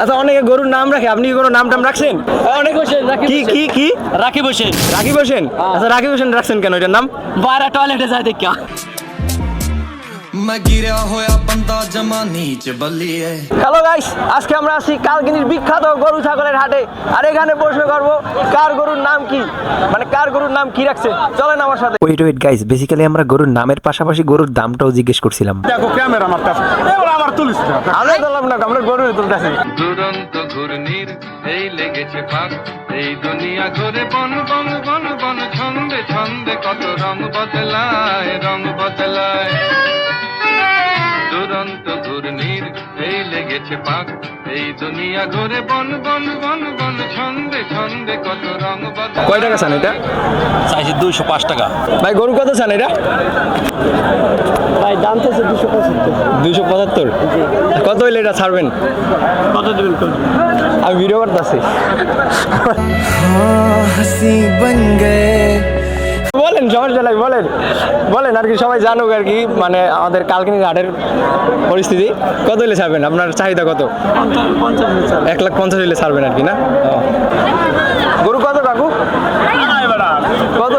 আচ্ছা অনেকে গরুর নাম রাখে আপনি কি কোনো নাম টাম রাখছেন? অনেক রাকিব কি কি কি? রাখি হোসেন রাখি হোসেন আচ্ছা রাখি হোসেন রাখছেন কেন? এটার নাম? বারা টয়লেটে যায় দেখা। ਮੈਂ ਗਿਰਿਆ ਹੋਇਆ ਬੰਦਾ ਜਮਾ ਨੀਚ ਬੱਲੀਏ হ্যালো গাইস আজকে আমরা আছি কালকিনির বিখ্যাত গরু ছাগলের হাটে আর এখানে প্রশ্ন করবো কার গরুর নাম কি মানে কার গরুর নাম কি রাখছে চলেন আমার সাথে ওয়েট ওয়েট গাইস বেসিক্যালি আমরা গরুর নামের পাশাপাশি গরুর দামটাও জিজ্ঞেস করছিলাম দেখো ক্যামেরা আমার কাছে এবার আমার তুলিস না আমরা ধরলাম না আমরা গরু তুলতেছি দুরন্ত ঘূর্ণির এই লেগেছে পাক এই দুনিয়া ঘুরে বন বন বন বন ছন্দে ছন্দে কত রং বদলায় রং বদলায় আলোর নীর এই লেগেছে পাক। এই দুনিয়া ঘরে বন বন বন বন ছন্দে ছন্দে কত রং বদল। কয় টাকা সান এটা? চাইছে দুইশো পাঁচ টাকা। ভাই গরু কত সান এটা? ভাই দাম চাইছে দুশো পঁচাত্তর। দুশো পঁচাত্তর? কত হইলে এটা ছাড়বেন? কত দেবেন আমি ভিডিও করতে আছি হাসি বন গে সমস্যা নাই বলেন বলেন আর কি সবাই জানুক আর কি মানে আমাদের কালকিনি হাটের পরিস্থিতি। কত হলে ছাড়বেন? আপনার চাহিদা কত? এক লাখ পঞ্চাশ হলে ছাড়বেন আর কি না? গরু কত কাকু কত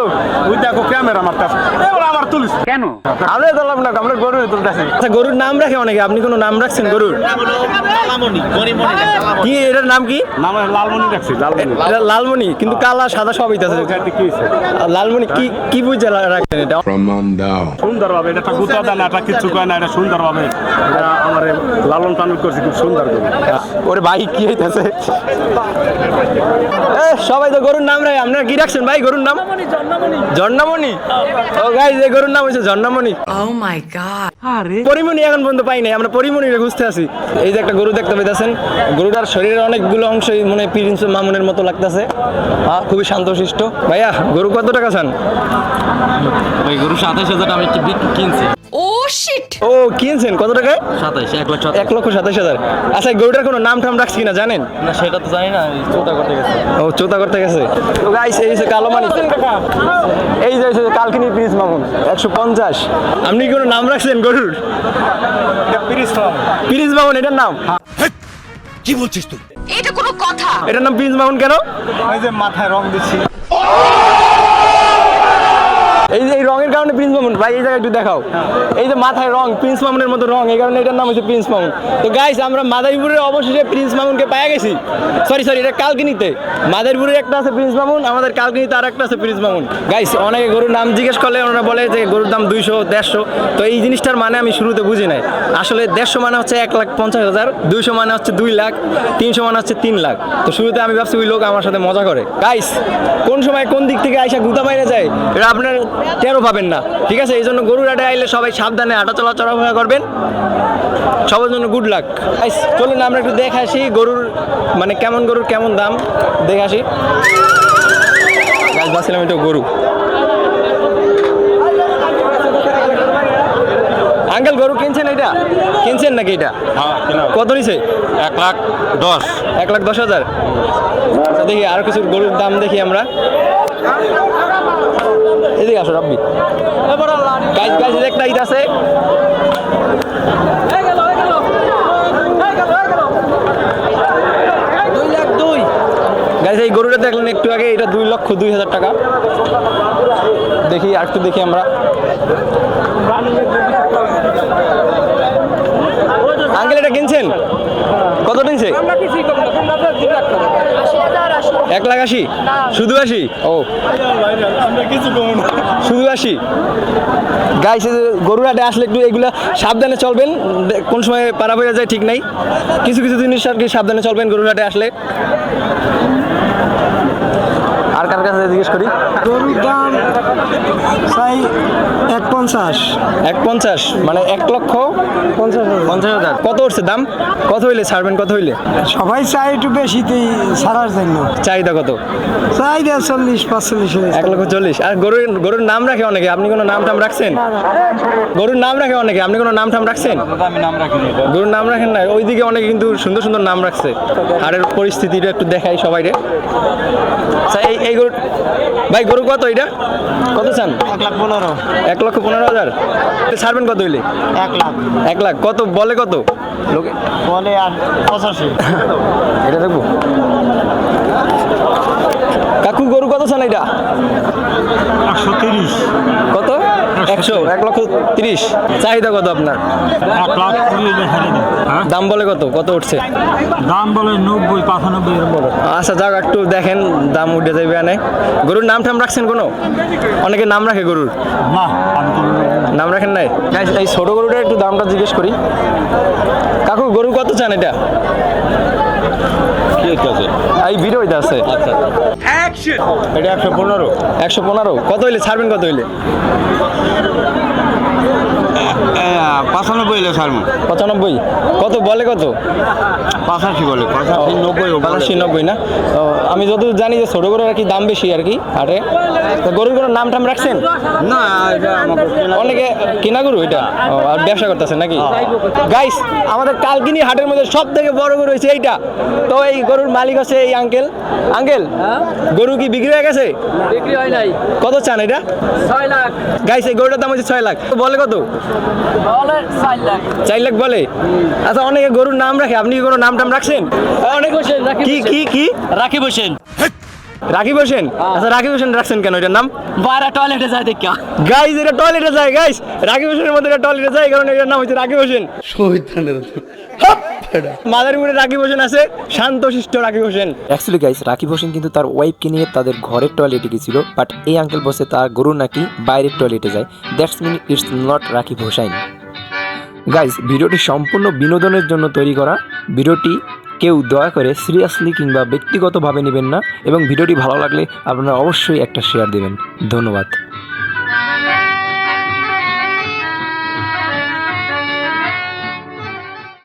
ওই দেখো ক্যামেরা আমার কাছে এবার আমার তুলিস আমরা ধরলাম না আমরা গরু তুলতেছি। আচ্ছা গরুর নাম রাখে অনেকে আপনি কোনো নাম রাখছেন গরুর? কি এটার নাম কি? নাম লালমনি রাখছি লালমনি। এটা লালমণি কিন্তু কালা সাদা সবই আছে। কি লালমণি কি কি বুঝে রাখছেন এটা? প্রমাণ দাও সুন্দর ভাবে এটা গুতা এটা কিচ্ছু কয় না এটা সুন্দর ভাবে এটা আমার লালন পালন করছি খুব সুন্দর করে। ওরে ভাই কি হইতাছে? সবাই তো গরুর নাম রাখে আপনারা কি রাখছেন ভাই গরুর নাম? জন্নামণি ও গাইজ এই গরুর নাম হচ্ছে জন্নামণি। মাই গড আরে। পরিমণি এখন পর্যন্ত পাই নাই আমরা পরিমণিরে খুঁজতে আছি। এই যে একটা গরু দেখতে পাইতেছেন গরুটার শরীরের অনেকগুলো অংশই মনে প্রিন্স মামুনের মতো লাগতেছে। হ্যাঁ খুবই শান্তশিষ্ট। ভাইয়া গরু কত টাকা চান? ওই গরু সাতাইশ হাজার আমি কিনছি। Oh shit. ও কিনছেন কত টাকায় সাতাইশ এক লাখ এক লক্ষ সাতাশ হাজার। আচ্ছা এই গরুটার কোনো নাম টাম রাখছি কিনা জানেন? না সেটা তো জানি না চোটা করতে গেছে। ও চোতা করতে গেছে। তো গাইস এই যে কালো মানি। এই যে হচ্ছে কালকিনি প্রিন্স মামুন একশো পঞ্চাশ। আপনি কি কোনো নাম রাখছেন গরুর? প্রিন্স মামুন। এটার নাম? কি বলছিস তুই? এটা কোনো কথা! এটার নাম প্রিন্স মামুন কেন? এই যে মাথায় রং দিচ্ছি যে কারণে প্রিন্স মামুন ভাই, এই জায়গায় একটু দেখাও। এই যে মাথায় রং প্রিন্স মামুনের মতো রং, এই কারণে এটার নাম হচ্ছে প্রিন্স মামুন তো গাইস আমরা মাদারীপুরের অবশেষে প্রিন্স মামুনকে পাওয়া গেছি। সরি সরি এটা কালকিনিতে। মাদারীপুরে একটা আছে প্রিন্স মামুন আমাদের কালকিনিতে আর একটা আছে প্রিন্স মামুন গাইস অনেকে গরুর নাম জিজ্ঞেস করলে ওনারা বলে যে গরুর দাম দুইশো, দেড়শো। তো এই জিনিসটার মানে আমি শুরুতে বুঝি নাই। আসলে দেড়শো মানে হচ্ছে এক লাখ পঞ্চাশ হাজার, দুইশো মানে হচ্ছে দুই লাখ, তিনশো মানে হচ্ছে তিন লাখ। তো শুরুতে আমি ভাবছি ওই লোক আমার সাথে মজা করে। গাইস কোন সময় কোন দিক থেকে আইসা গুতা বাইরে যায়, এটা আপনার টেরও পাবেন না। ঠিক আছে এই জন্য গরুর হাটে আইলে সবাই সাবধানে আটা চলা চলাফেরা করবেন। সবার জন্য গুড লাক চলুন আমরা একটু দেখে আসি গরুর মানে কেমন গরুর কেমন দাম। দেখে আসি। গাছ বাঁচছিলাম একটু গরু। আঙ্কেল গরু কিনছেন এটা? কিনছেন নাকি এটা? কত নিছে? এক লাখ দশ। এক লাখ দশ হাজার। আচ্ছা, দেখি আরও কিছু গরুর দাম দেখি আমরা। এদিকে আসো, রাব্বি। গাছ গাছ একটা ইট আছে। এই গরুটা দেখলেন একটু আগে, এটা দুই লক্ষ দুই হাজার টাকা। দেখি, আর একটু দেখি আমরা আঙ্কেল এটা কিনছেন কত কিনছে এক লাখ আশি? শুধু আশি? ও। শুধু গাই গাইস গরুরাটে আসলে একটু এগুলা সাবধানে চলবেন। কোন সময় পারা হয়ে যায় ঠিক নাই। কিছু কিছু জিনিস আর কি সাবধানে চলবেন গরুরাটে আসলে। কাছে জিজ্ঞেস করি। গরুর দাম চাই এক পঞ্চাশ এক পঞ্চাশ মানে এক লক্ষ পঞ্চাশ পঞ্চাশ হাজার। কত উঠছে দাম? কত হইলে ছাড়বেন কত হইলে? সবাই চাই একটু বেশিতেই ছাড়ার জন্য। চাহিদা কত? চাই দেয় চল্লিশ পাঁচচল্লিশ এক লক্ষ চল্লিশ। আর গরুর গরুর নাম রাখে অনেকে। আপনি কোনো নাম টাম রাখছেন? গরুর নাম রাখে অনেকে। আপনি কোনো নাম টাম রাখছেন? আমি নাম রাখিনি গরুর নাম রাখেন না ওইদিকে অনেকে কিন্তু সুন্দর সুন্দর নাম রাখছে। হাড়ের পরিস্থিতিটা একটু দেখাই সবাই রে আচ্ছা এই এই গরু ভাই গরু কত এটা? কত চান? এক লাখ পনেরো। এক লক্ষ পনেরো হাজার। ছাড়বেন কত হইলে? এক লাখ। এক লাখ। কত? বলে কত? লোকে বলে আর পঁচাশি। এটা দেখব। কাকু গরু কত চান এটা? একশো তিরিশ। কত? একশো এক লক্ষ তিরিশ। চাহিদা কত আপনার? এক লাখ কুড়ি হ্যাঁ? দাম বলে কত? কত উঠছে? দাম বলে নব্বই পঁচানব্বই বলে আচ্ছা যাক একটু দেখেন দাম উঠে যাবে আনে। গরুর নাম টাম রাখছেন কোনো? অনেকে নাম রাখে গরুর। না নাম রাখেন নাই? এই ছোট গরুটার একটু দামটা জিজ্ঞেস করি। কাকু গরু কত চান এটা? এই ভিডিওতে আছে। আচ্ছা এটা একশো পনেরো। একশো পনেরো? কত হইলে? ছাড়বেন কত হইলে? পঁচানব্বই এলে ছাড়বেন পঁচানব্বই? কত বলে কত? পঁচাশি বলে পঁচাশি নব্বই পঁচাশি নব্বই না? তো আমি যতদূর জানি যে ছোট গরুর আর কি দাম বেশি আর কি হাটে তো গরুর কোনো নাম টাম রাখছেন? না অনেকে কিনা গরু এটা? ও, আর ব্যবসা করতেছে নাকি? গাইস আমাদের কালকিনি হাটের মধ্যে সব থেকে বড় গরু হয়েছে এইটা। তো এই গরুর মালিক আছে এই আঙ্কেল। আঙ্কেল গরু কি বিক্রি হয়ে গেছে? বিক্রি হয় নাই। কত চান এটা? ছয় লাখ। গাইস এই গরুটার দাম হচ্ছে ছয় লাখ। তো বলে কত? বলে চার লাখ। চার লাখ বলে? আচ্ছা অনেকে গরুর নাম রাখে। আপনি কি কোনো নাম টাম রাখছেন? অনেক হোসেন, কি কি কি? রাকিব হোসেন রাকিব হোসেন আচ্ছা রাকিব হোসেন রাখছেন কেন? এটার নাম? বারা টয়লেটে যায় দেখা। গাইস এটা টয়লেটে যায় গাইস রাকিব হোসেনের মধ্যে এটা টয়লেটে যায় কারণ এটার নাম হচ্ছে রাকিব হোসেন মাদারীপুরে রাকিব হোসেন আছে শান্ত শিষ্ট রাকিব হোসেন অ্যাকচুয়ালি গাইস রাকিব হোসেন কিন্তু তার ওয়াইফকে নিয়ে তাদের ঘরের টয়লেটে গেছিল বাট এই আঙ্কেল বসে তার গরু নাকি বাইরের টয়লেটে যায়। That's mean it's not Rakib Hossain. Guys ভিডিওটি সম্পূর্ণ বিনোদনের জন্য তৈরি করা। ভিডিওটি কেউ দয়া করে সিরিয়াসলি কিংবা ব্যক্তিগতভাবে নেবেন না এবং ভিডিওটি ভালো লাগলে আপনারা অবশ্যই একটা শেয়ার দেবেন। ধন্যবাদ।